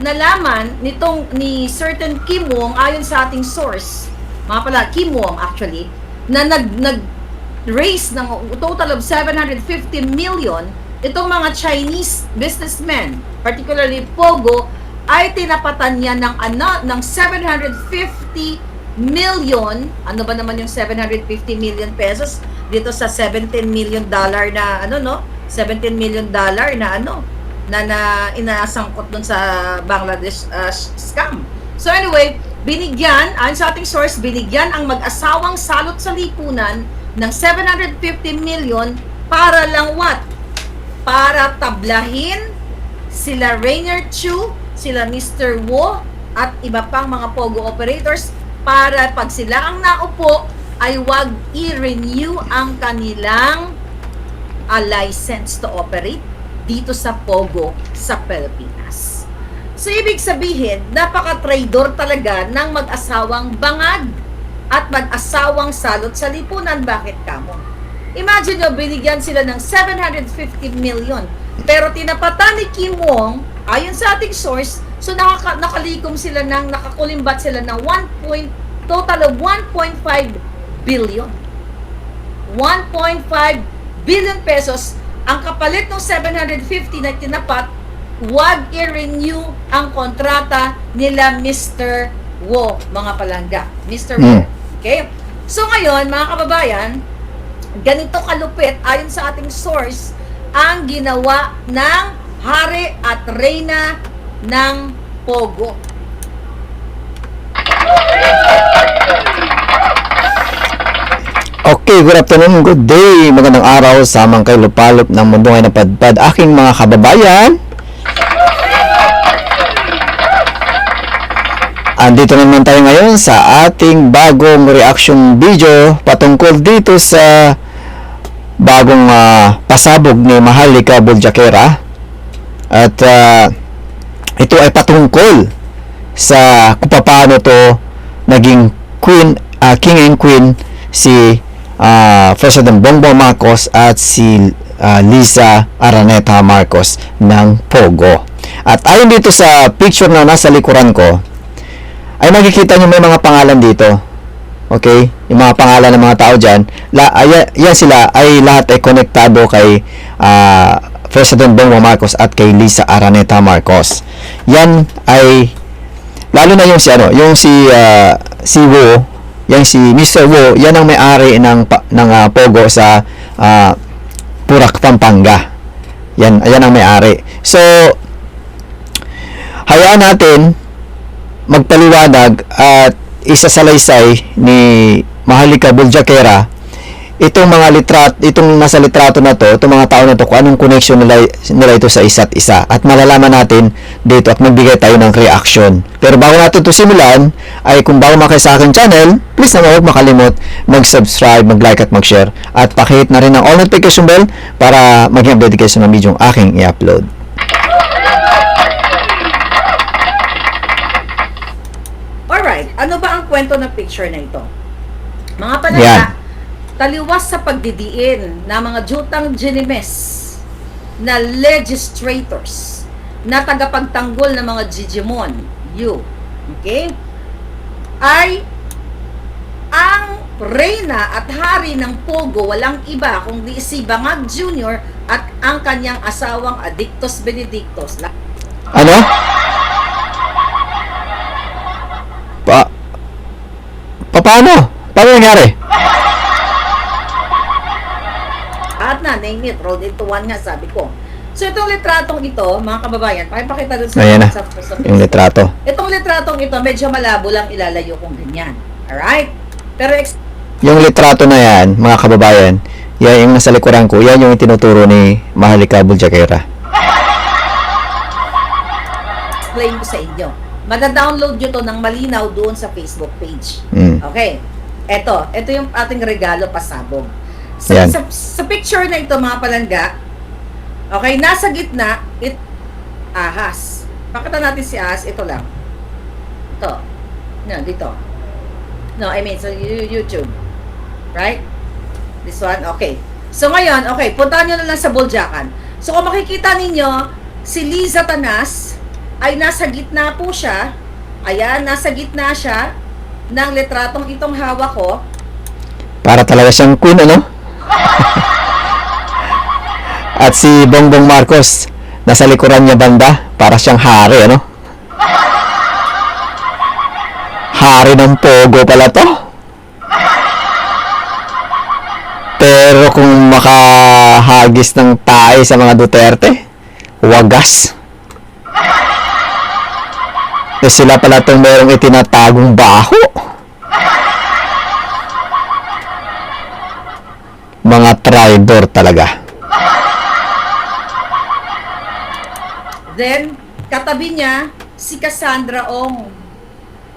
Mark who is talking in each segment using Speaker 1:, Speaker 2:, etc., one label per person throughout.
Speaker 1: nalaman nitong ni certain Kim Wong ayon sa ating source, mga pala Kim Wong actually, na nag nag raise ng total of 750 million itong mga Chinese businessmen, particularly Pogo, ay tinapatan niya ng ano ng 750 million, ano ba naman yung 750 million pesos? Dito sa 17 million dollar na ano no? 17 million dollar na ano na na inasangkot dun sa Bangladesh uh, scam. So anyway, binigyan, ayon sa ating source, binigyan ang mag-asawang salot sa lipunan ng 750 million para lang what? Para tablahin sila Rainer Chu, sila Mr. Wo, at iba pang mga Pogo operators para pag sila ang naupo ay wag i-renew ang kanilang a license to operate dito sa Pogo sa Pilipinas. So, ibig sabihin, napaka-trader talaga ng mag-asawang bangag at mag-asawang salot sa lipunan. Bakit kamo? Imagine nyo, binigyan sila ng 750 million. Pero tinapatan ni Kim Wong, ayon sa ating source, so nakaka- nakalikom sila ng, nakakulimbat sila ng 1 point, total of 1.5 billion. 1.5 billion pesos ang kapalit ng 750 na tinapat, wag i-renew ang kontrata nila Mr. Wo, mga palangga. Mr. Wo.
Speaker 2: Mm.
Speaker 1: Okay? So ngayon, mga kababayan, ganito kalupit, ayon sa ating source, ang ginawa ng hari at reyna ng Pogo.
Speaker 2: Okay, good afternoon, good day, magandang araw sa mga kay lupalop ng mundo ngayon na padpad. Aking mga kababayan, andito naman tayo ngayon sa ating bagong reaction video patungkol dito sa bagong ah, pasabog ni Mahalika Buljakera. At ah, ito ay patungkol sa kung paano to naging queen, ah, king and queen si ah, President Bongbong Marcos at si ah, Lisa Araneta Marcos ng Pogo. At ayon dito sa picture na nasa likuran ko, ay makikita nyo may mga pangalan dito. Okay? Yung mga pangalan ng mga tao dyan, la, ay, yan sila ay lahat ay konektado kay ah, President Bongbong Marcos at kay Lisa Araneta Marcos. Yan ay lalo na yung si ano, yung si ah, si Wo, yan si Mr. Wo, yan ang may-ari ng ng ah, Pogo sa ah, Purak Pampanga. Yan, yan ang may-ari. So hayaan natin magpaliwanag at isasalaysay ni Mahalika Buljakera itong mga litrat itong nasa litrato na to itong mga tao na to kung anong connection nila, nila ito sa isa't isa. At malalaman natin dito at magbigay tayo ng reaction. Pero bago natin ito simulan ay kung bago makayo sa aking channel please naman huwag makalimot mag-subscribe, mag-like at mag-share. At pakihit na rin ang all notification bell para maging updated kayo sa mga video aking i-upload.
Speaker 1: Alright, ano ba ang kwento ng picture na ito? Mga
Speaker 2: Yan.
Speaker 1: palangga, taliwas sa pagdidiin ng mga jutang genimes na legislators na tagapagtanggol ng mga Digimon, you, okay, ay ang reyna at hari ng Pogo walang iba kundi si Bangag Jr. at ang kanyang asawang Adictos Benedictos.
Speaker 2: Ano? Pa... Pa paano? Paano nangyari?
Speaker 1: It, rolled into one nga, sabi ko. So, itong litratong ito, mga kababayan, pakipakita doon sa,
Speaker 2: Ayan na,
Speaker 1: sa, sa
Speaker 2: yung litrato.
Speaker 1: Itong litratong ito, medyo malabo lang ilalayo kung ganyan. Alright? Pero
Speaker 2: Yung litrato na yan, mga kababayan, yan yung nasa likuran ko, yan yung tinuturo ni Mahalika Buljakera.
Speaker 1: explain ko sa inyo. Mada-download nyo to ng malinaw doon sa Facebook page.
Speaker 2: Mm.
Speaker 1: Okay. Eto, ito yung ating regalo pasabog. Sa,
Speaker 2: Yan.
Speaker 1: sa, sa picture na ito, mga palangga, okay, nasa gitna, it, ahas. Pakita natin si ahas, ito lang. Ito. No, dito. No, I mean, sa You- YouTube. Right? This one, okay. So ngayon, okay, puntahan nyo na lang sa Buljakan. So kung makikita ninyo, si Liza Tanas, ay nasa gitna po siya. Ayan, nasa gitna siya ng litratong itong hawak ko.
Speaker 2: Para talaga siyang queen, ano? At si Bongbong Marcos, nasa likuran niya banda, para siyang hari, ano? Hari ng Pogo pala to. Pero kung makahagis ng tae sa mga Duterte, wagas. Eh sila pala itong merong itinatagong baho. Mga traitor talaga.
Speaker 1: Then, katabi niya si Cassandra Ong.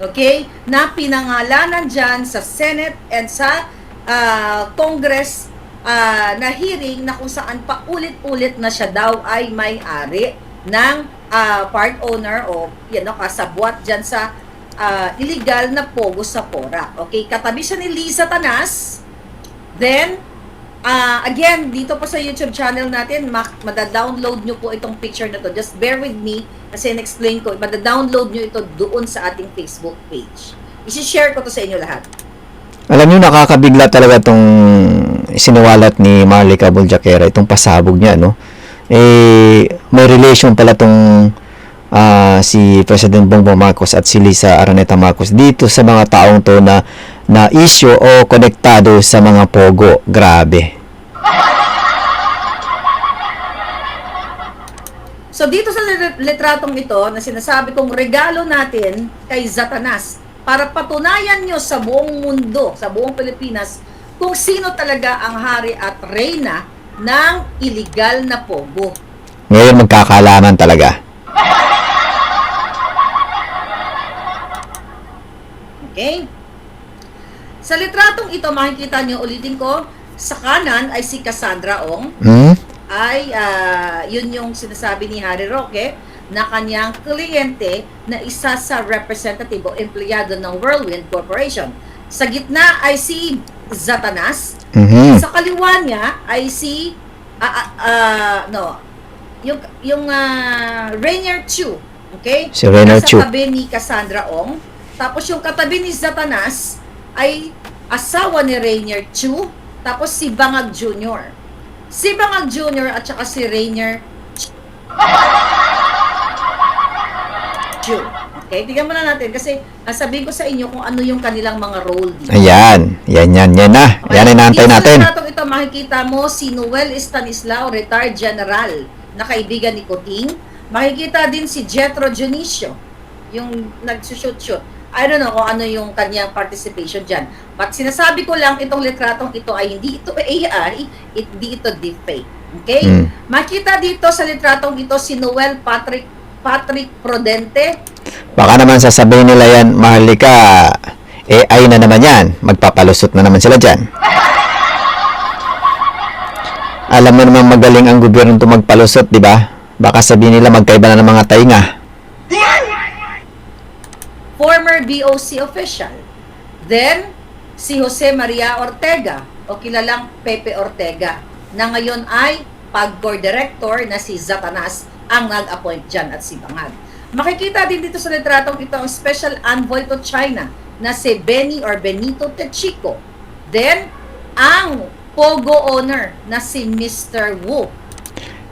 Speaker 1: Okay? Na pinangalanan dyan sa Senate and sa ah, Congress ah, na hearing na kung saan paulit-ulit na siya daw ay may-ari ng ah, part owner o yan o, kasabwat dyan sa ah, illegal na pogo sa Porac. Okay? Katabi siya ni Lisa Tanas. Then, Ah, again, dito po sa YouTube channel natin, ma- mada-download nyo po itong picture na to. Just bear with me kasi in-explain ko, mada-download nyo ito doon sa ating Facebook page. I-share ko to sa inyo lahat.
Speaker 2: Alam niyo nakakabigla talaga itong sinuwalat ni Marlica Buljakera, itong pasabog niya, no? Eh, may relation pala itong ah, si President Bongbong Marcos at si Lisa Araneta Marcos dito sa mga taong to na na issue o konektado sa mga pogo. Grabe.
Speaker 1: So dito sa lit- litratong ito na sinasabi kong regalo natin kay Zatanas para patunayan nyo sa buong mundo, sa buong Pilipinas, kung sino talaga ang hari at reyna ng iligal na pogo.
Speaker 2: Ngayon magkakalaman talaga.
Speaker 1: Okay? Sa litratong ito, makikita nyo, ulitin ko, sa kanan ay si Cassandra Ong,
Speaker 2: Hmm?
Speaker 1: ay ah, yun yung sinasabi ni Harry Roque na kanyang kliyente na isa sa representative o empleyado ng Whirlwind Corporation. Sa gitna ay si Zatanas,
Speaker 2: Mhm.
Speaker 1: sa kaliwa niya ay si ah, ah, ah, no, yung yung ah, Rainier Chu, okay?
Speaker 2: Si Rainier Chu.
Speaker 1: tabi ni Cassandra Ong. Tapos yung katabi ni Zatanas ay asawa ni Rainier Chu, tapos si Bangag Jr. Si Bangag Jr. at saka si Rainier Chu. Okay, tingnan muna natin kasi sabihin ko sa inyo kung ano yung kanilang mga role dito.
Speaker 2: Ayan. Yan, yan, yan na. Yan ay naantay
Speaker 1: Dito
Speaker 2: natin.
Speaker 1: Sa ito, makikita mo si Noel Stanislao, retired general na kaibigan ni Kuting. Makikita din si Jetro Junicio, yung nagsushoot-shoot. I don't know kung ano yung kanyang participation dyan. But sinasabi ko lang, itong litratong ito ay hindi ito AI, hindi ito deepfake. Okay?
Speaker 2: Mm.
Speaker 1: Makita dito sa litratong ito si Noel Patrick Patrick Prodente,
Speaker 2: Baka naman sasabihin nila yan, Mahalika, AI na naman yan. Magpapalusot na naman sila dyan. Alam mo naman magaling ang gobyerno magpalusot, di ba? Baka sabihin nila magkaiba na ng mga tainga.
Speaker 1: Former BOC official. Then, si Jose Maria Ortega o kilalang Pepe Ortega na ngayon ay PAGCOR director na si Zatanas ang nag-appoint dyan at si Bangag. Makikita din dito sa litratong ito ang special envoy to China na si Benny or Benito Techico. Then, ang Pogo owner na si Mr. Wu.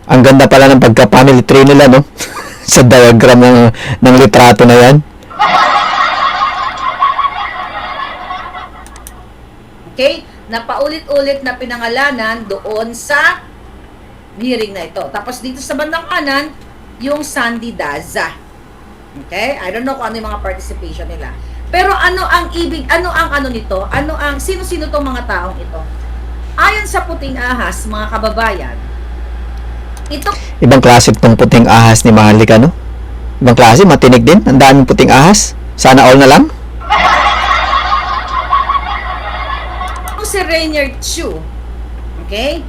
Speaker 2: Ang ganda pala ng pagka-family tree nila, no? Sa diagram ng, ng litrato na yan.
Speaker 1: Okay? Na paulit-ulit na pinangalanan doon sa hearing na ito. Tapos dito sa bandang kanan, yung Sandy Daza. Okay? I don't know kung ano yung mga participation nila. Pero ano ang ibig, ano ang ano nito? Ano ang, sino-sino tong mga taong ito? Ayon sa puting ahas, mga kababayan, ito
Speaker 2: Ibang klase itong puting ahas ni Mahalika, no? Ibang klase, matinig din. Ang daming puting ahas. Sana all na lang.
Speaker 1: Ang si Rainier Chu, okay,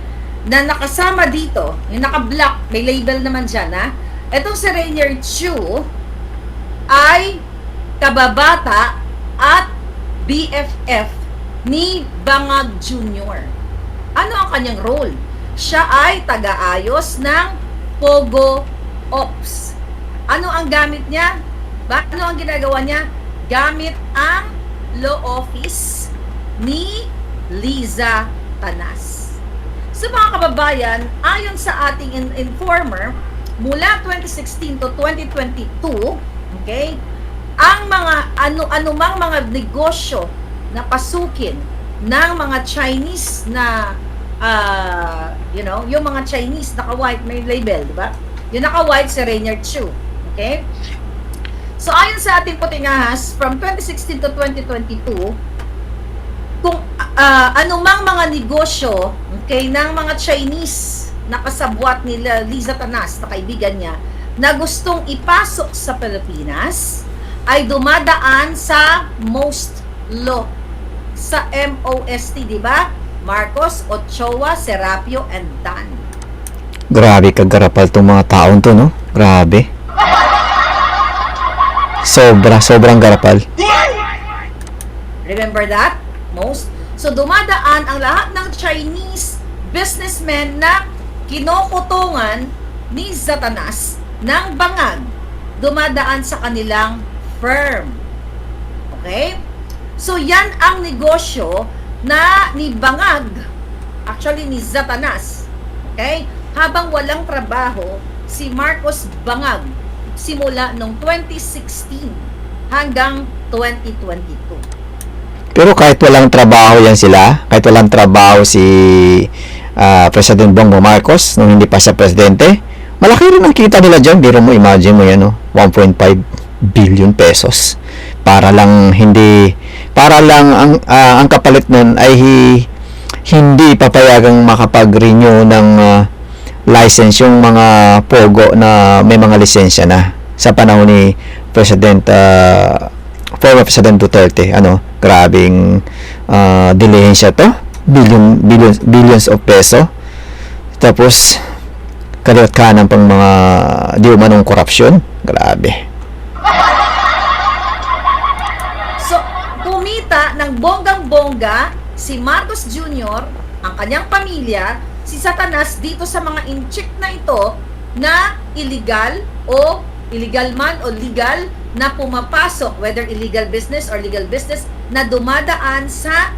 Speaker 1: na nakasama dito, yung naka-black, may label naman dyan, ha? Itong si Rainier Chu ay kababata at BFF ni Bangag Jr. Ano ang kanyang role? Siya ay taga-ayos ng Pogo Ops. Ano ang gamit niya? Ba ano ang ginagawa niya? Gamit ang law office ni Liza Tanas. So mga kababayan, ayon sa ating in- informer, mula 2016 to 2022, okay, ang mga ano anumang mga negosyo na pasukin ng mga Chinese na ah, you know, yung mga Chinese naka-white may label, di ba? Yung naka-white si Rainier Chu. Okay? So ayon sa ating puting ahas from 2016 to 2022, kung ah, anumang mga negosyo okay, ng mga Chinese na kasabwat nila Liza Tanas na kaibigan niya na gustong ipasok sa Pilipinas ay dumadaan sa most law sa MOST, di ba? Marcos, Ochoa, Serapio, and Dan.
Speaker 2: Grabe kagarapal tong mga taon to, no? Grabe. Sobra, sobrang garapal.
Speaker 1: Remember that? Most. So dumadaan ang lahat ng Chinese businessmen na kinukutungan ni Satanas ng bangag. Dumadaan sa kanilang firm. Okay? So yan ang negosyo na ni Bangag, actually ni Satanas. Okay? Habang walang trabaho, si Marcos Bangag simula noong 2016 hanggang 2022.
Speaker 2: Pero kahit walang trabaho yan sila, kahit walang trabaho si ah, President Bongbong Marcos nung hindi pa siya presidente, malaki rin ang kita nila dyan. Biro mo, imagine mo yan, no? 1.5 billion pesos. Para lang hindi, para lang ang, ah, ang kapalit nun ay hi- hindi papayagang makapag-renew ng ah, license yung mga pogo na may mga lisensya na sa panahon ni President ah, former President Duterte. Ano grabing uh, dilihensya to. Billion billions billions of peso. Tapos kaliwat kanan pang mga di umanong korupsyon. Grabe.
Speaker 1: So, kumita ng bonggang-bongga si Marcos Jr., ang kanyang pamilya, si Satanas dito sa mga incheck na ito na illegal o illegal man o legal na pumapasok, whether illegal business or legal business, na dumadaan sa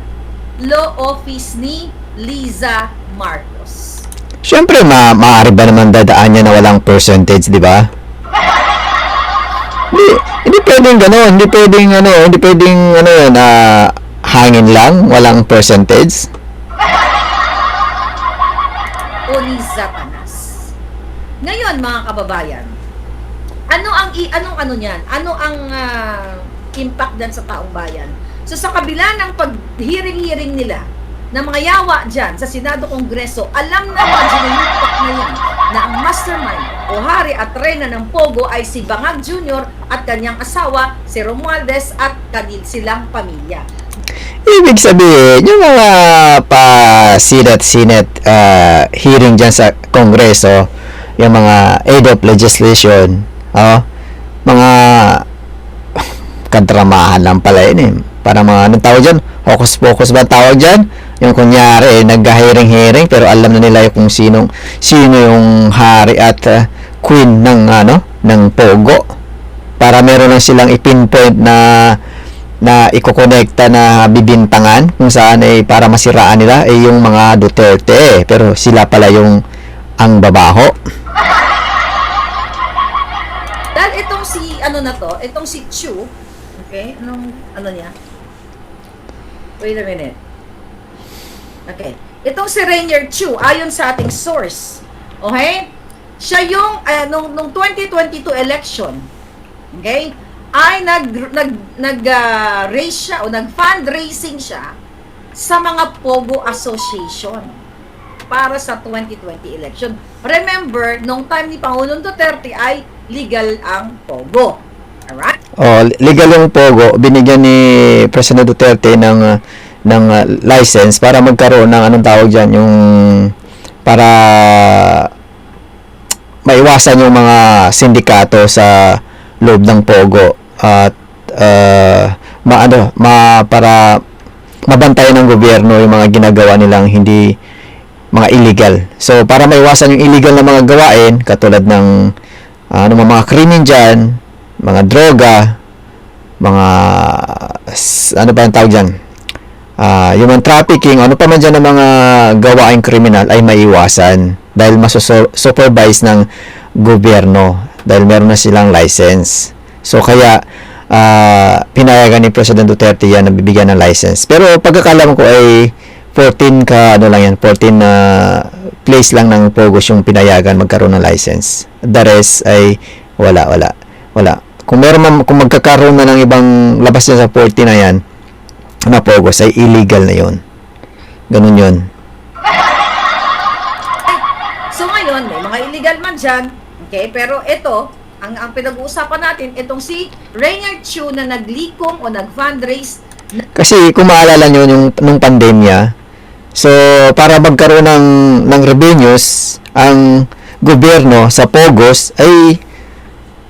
Speaker 1: law office ni Liza Marcos.
Speaker 2: Siyempre, ma maaari ba naman dadaan niya na walang percentage, di ba? Hindi, hindi pwedeng gano'n. Hindi pwedeng, ano, hindi pwedeng, ano yun, ah, hangin lang, walang percentage.
Speaker 1: o ni Satanas. Ngayon mga kababayan, ano ang anong ano niyan? Ano ang ah, impact diyan sa taong bayan? So sa kabila ng pag-hearing-hearing nila na mga yawa dyan sa Senado Kongreso, alam naman sinayupak na yan na ang mastermind o hari at reyna ng Pogo ay si Bangag Jr. at kanyang asawa, si Romualdez at kanil silang pamilya.
Speaker 2: Ibig sabihin, yung mga pa Senate uh, hearing dyan sa Kongreso, yung mga aid of legislation, oh, mga kadramahan lang pala yun eh. Para mga, anong tawag dyan? Hocus-pocus ba ang tawag dyan? Yung kunyari, eh, nag-hearing-hearing, pero alam na nila kung sinong, sino yung hari at uh, queen ng, ano, ng Pogo. Para meron lang silang ipinpoint na na ikokonekta na bibintangan kung saan ay para masiraan nila ay yung mga Duterte eh. pero sila pala yung ang babaho
Speaker 1: Dahil itong si, ano na to, itong si Chu, okay, anong, ano niya? Wait a minute. Okay. Itong si Rainier Chu, ayon sa ating source, okay, siya yung, ah, nung, nung 2022 election, okay, ay nag, nag, nag, ah, raise siya, o nag-fundraising siya sa mga Pogo Association para sa 2020 election. Remember, nung time ni Pangulong Duterte ay legal ang Pogo. Alright?
Speaker 2: oh legal yung pogo binigyan ni President Duterte ng uh, ng uh, license para magkaroon ng anong tawag diyan yung para maiwasan yung mga sindikato sa loob ng pogo at uh, maano ma para mabantayan ng gobyerno yung mga ginagawa nilang hindi mga illegal. So para maiwasan yung illegal na mga gawain katulad ng ano mga krimen dyan, mga droga, mga ano ba ang tawag dyan? Ah, human trafficking, ano pa man dyan ng mga gawaing kriminal ay maiwasan dahil maso-supervise ng gobyerno dahil meron na silang license. So kaya ah, pinayagan ni President Duterte yan na bibigyan ng license. Pero pagkakalam ko ay 14 ka ano lang yan, 14 na place lang ng Pogos yung pinayagan magkaroon ng license. The rest ay wala, wala, wala. Kung meron man, kung magkakaroon na ng ibang labas na sa 14 na yan, na Pogos ay illegal na yon. Ganun yun.
Speaker 1: So ngayon, may mga illegal man dyan. Okay, pero ito, ang, ang pinag-uusapan natin, itong si Rainier Chu na naglikom o nag-fundraise
Speaker 2: Kasi kung maalala nyo yung nung pandemya, so para magkaroon ng ng revenues, ang gobyerno sa Pogos ay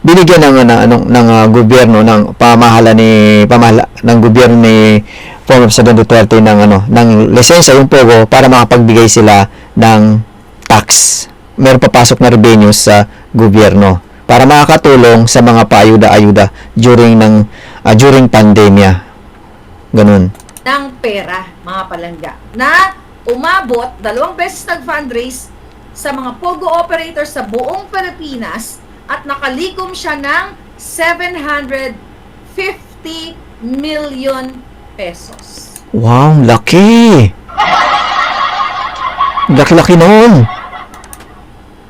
Speaker 2: binigyan ng ng, ng, ng ah, gobyerno ng pamahala ni pamahala ng gobyerno ni former President ng ano ng lisensya yung Pogo para makapagbigay sila ng tax. Meron papasok na revenues sa gobyerno para makakatulong sa mga paayuda-ayuda during ng ah, during pandemya. Ganun.
Speaker 1: ng pera, mga palangga, na umabot, dalawang beses nag-fundraise sa mga POGO operators sa buong Pilipinas at nakalikom siya ng 750 million pesos.
Speaker 2: Wow, laki! Laki-laki noon.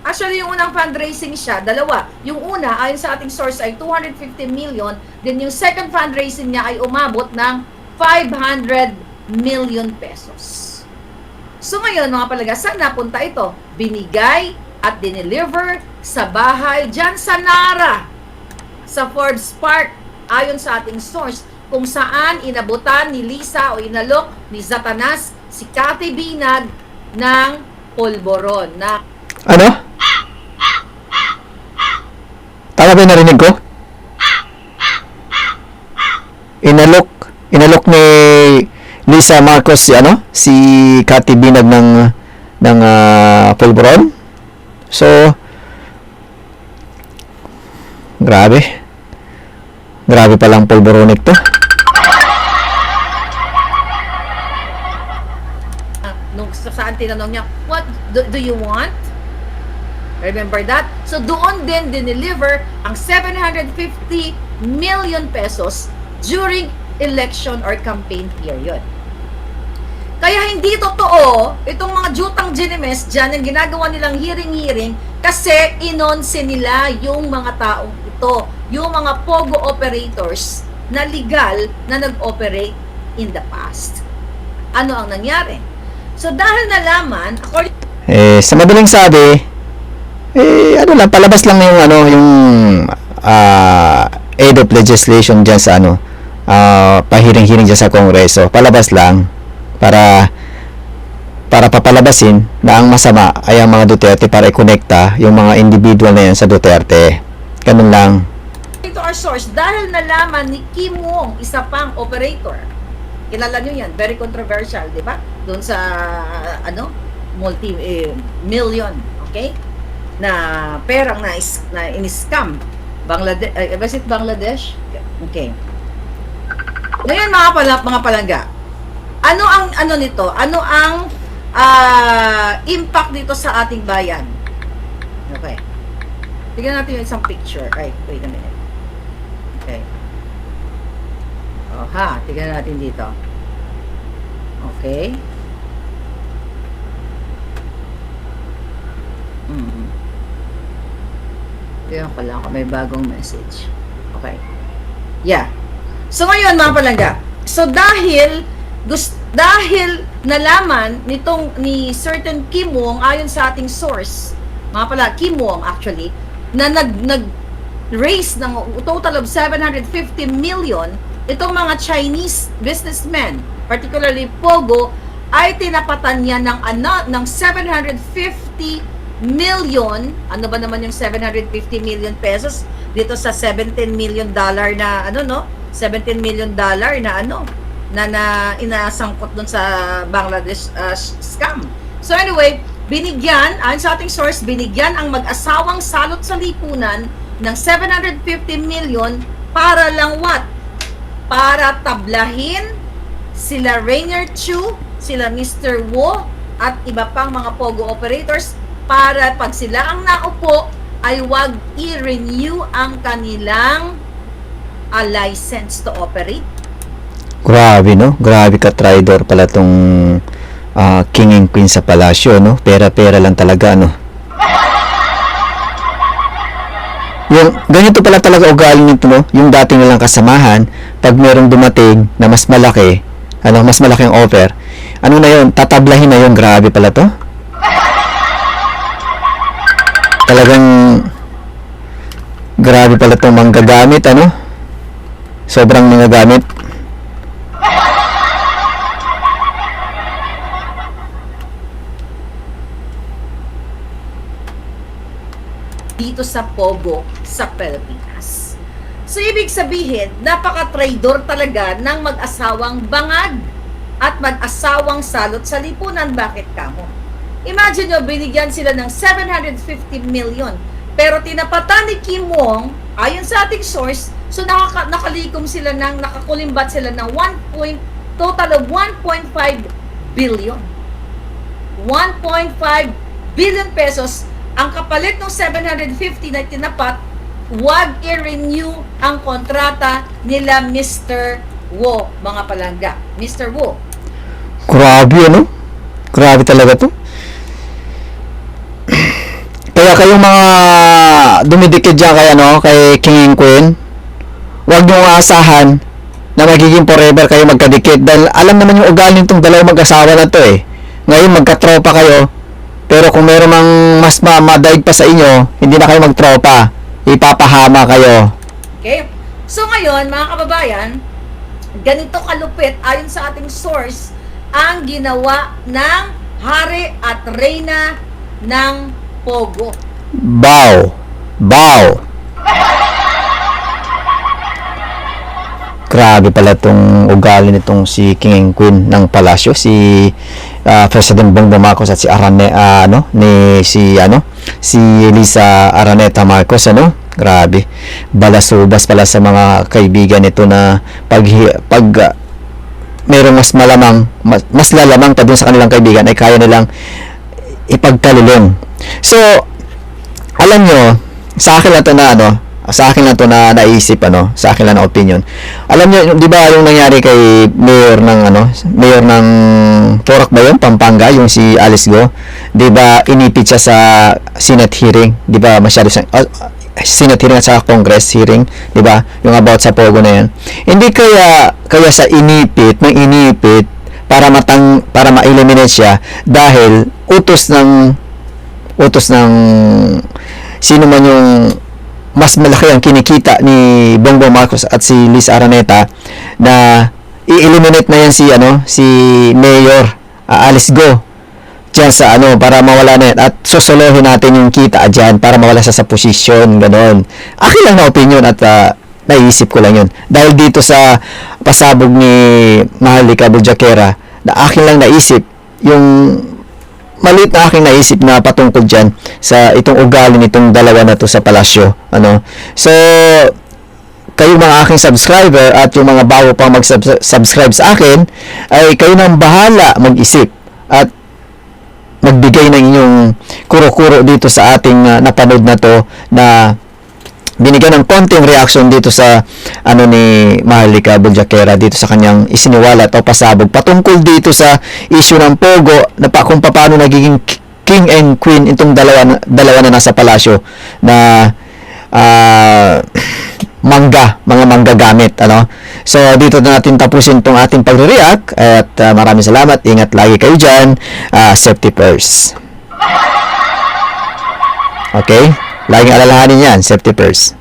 Speaker 1: Actually, yung unang fundraising siya, dalawa. Yung una, ayon sa ating source, ay 250 million. Then yung second fundraising niya ay umabot ng 500 million pesos. So ngayon, mga palaga, saan napunta ito? Binigay at dineliver sa bahay dyan sa Nara, sa Forbes Park, ayon sa ating source, kung saan inabutan ni Lisa o inalok ni Satanas si Cathy Binag ng polboron na
Speaker 2: Ano? Tama ba yung narinig ko? Inalok, inalok ni Lisa Marcos si ano? Si Cathy Binag ng ng ah, Pulveron. So Grabe. Grabe palang pulveronic to.
Speaker 1: Ah, nung sa- saan tinanong niya, what do, do you want? Remember that? So doon din dineliver ang 750 million pesos during election or campaign period. Kaya hindi totoo itong mga jutang ginimes dyan ang ginagawa nilang hearing-hearing kasi inonse nila yung mga taong ito, yung mga POGO operators na legal na nag-operate in the past. Ano ang nangyari? So dahil nalaman, according
Speaker 2: Eh, sa madaling sabi, eh, ano lang, palabas lang yung, ano, yung, ah, aid of legislation dyan sa, ano, ah, pahiring-hiring dyan sa Kongreso. Palabas lang, para, para papalabasin na ang masama ay ang mga Duterte para i-connecta yung mga individual na yan sa Duterte. Ganun lang.
Speaker 1: to our source, dahil nalaman ni Kim Wong, isa pang operator, kilala nyo yan, very controversial, di ba? Doon sa, ano, multi-million, okay? Na perang na, is, na in-scam. Bangladesh, uh, was it Bangladesh? Okay. Ngayon mga pala, mga palangga, ano ang ano nito? Ano ang ah, impact dito sa ating bayan? Okay. Tignan natin yung isang picture. Ay, wait a minute. Okay. Oh, ha, tignan natin dito. Okay. Mm. Tignan ko lang kung may bagong message. Okay. Yeah. So ngayon mga palangga, so dahil gust dahil nalaman nitong ni certain Kim Wong ayon sa ating source, mga pala Kim Wong actually, na nag nag raise ng total of 750 million itong mga Chinese businessmen, particularly Pogo, ay tinapatan niya ng ano ng 750 million, ano ba naman yung 750 million pesos dito sa 17 million dollar na ano no? 17 million dollar na ano na na inasangkot dun sa Bangladesh uh, scam. So anyway, binigyan, ayon sa ating source, binigyan ang mag-asawang salot sa lipunan ng 750 million para lang what? Para tablahin sila Rainier Chu, sila Mr. Wu, at iba pang mga Pogo operators para pag sila ang naupo ay wag i-renew ang kanilang ah, license to operate.
Speaker 2: Grabe, no? Grabe ka, Tridor pala tong ah, King and Queen sa palasyo, no? Pera-pera lang talaga, no? Yung, ganito pala talaga ugali nito, no? Yung dati nilang kasamahan, pag merong dumating na mas malaki, ano, mas malaki ang offer, ano na yun, tatablahin na yun, grabe pala to. Talagang, grabe pala itong manggagamit, ano? Sobrang manggagamit.
Speaker 1: Dito sa Pogo sa Pilipinas. So, ibig sabihin, napaka-traidor talaga ng mag-asawang bangag at mag-asawang salot sa lipunan. Bakit kamo? Imagine nyo, binigyan sila ng 750 million. Pero tinapatan ni Kim Wong, ayon sa ating source, so nakaka- nakalikom sila ng, nakakulimbat sila ng 1 point, total of 1.5 billion. 1.5 billion pesos ang kapalit ng 750 na tinapat, wag i-renew ang kontrata nila Mr. Wo, mga palangga. Mr. Wo.
Speaker 2: Grabe, ano? Grabe talaga to. Kaya kayong mga dumidikit dyan kay, ano, kay King and Queen, huwag nyo aasahan na magiging forever kayo magkadikit. Dahil alam naman yung ugali nitong dalawang mag-asawa na to eh. Ngayon magkatropa kayo, pero kung meron mang mas ma madaig pa sa inyo, hindi na kayo magtropa. Ipapahama kayo.
Speaker 1: Okay? So ngayon, mga kababayan, ganito kalupit ayon sa ating source ang ginawa ng hari at reyna ng Pogo.
Speaker 2: Bow. Bow. Grabe pala tong ugali nitong si King and Queen ng palasyo, si ah, President Bongbong Marcos at si Arane ah, ano ni si ano si Lisa Araneta Marcos ano. Grabe. Balasubas pala sa mga kaibigan nito na pag pag ah, merong mas malamang mas, mas lalamang pa dun sa kanilang kaibigan ay kaya nilang ipagkalulong. So, alam nyo, sa akin lang to na ano, sa akin lang to na naisip ano, sa akin lang na opinion. Alam nyo, di ba yung nangyari kay mayor ng ano, mayor ng Porac ba yun? Pampanga, yung si Alice Go. Di ba inipit siya sa Senate hearing? Di ba masyado sa ah, Senate hearing at sa Congress hearing, di ba? Yung about sa Pogo na yan. Hindi kaya kaya sa inipit, ng inipit para matang para ma-eliminate siya dahil utos ng utos ng sino man yung mas malaki ang kinikita ni Bongbong Marcos at si Liz Araneta na i-eliminate na yan si ano si Mayor ah, Alice Go diyan sa ano para mawala na yan. At susuluhin natin yung kita diyan para mawala siya sa posisyon ganon. Akin lang na opinion at ah, naisip ko lang yun. Dahil dito sa pasabog ni Mahalika Buljakera na akin lang naisip yung maliit na aking naisip na patungkol dyan sa itong ugali nitong dalawa na to sa palasyo. Ano? So, kayo mga aking subscriber at yung mga bago pang mag-subscribe sa akin, ay kayo nang bahala mag-isip at magbigay ng inyong kuro-kuro dito sa ating uh, napanood na to na binigyan ng konting reaction dito sa ano ni Mahalika Buljakera dito sa kanyang isiniwalat o pasabog patungkol dito sa issue ng Pogo na pa, kung paano nagiging king and queen itong dalawa dalawa na nasa palasyo na ah, mangga, mga mangga gamit ano. So dito na natin tapusin tong ating pagre-react at ah, maraming salamat. Ingat lagi kayo diyan. safety first. Okay? Laging alalahanin yan, safety first.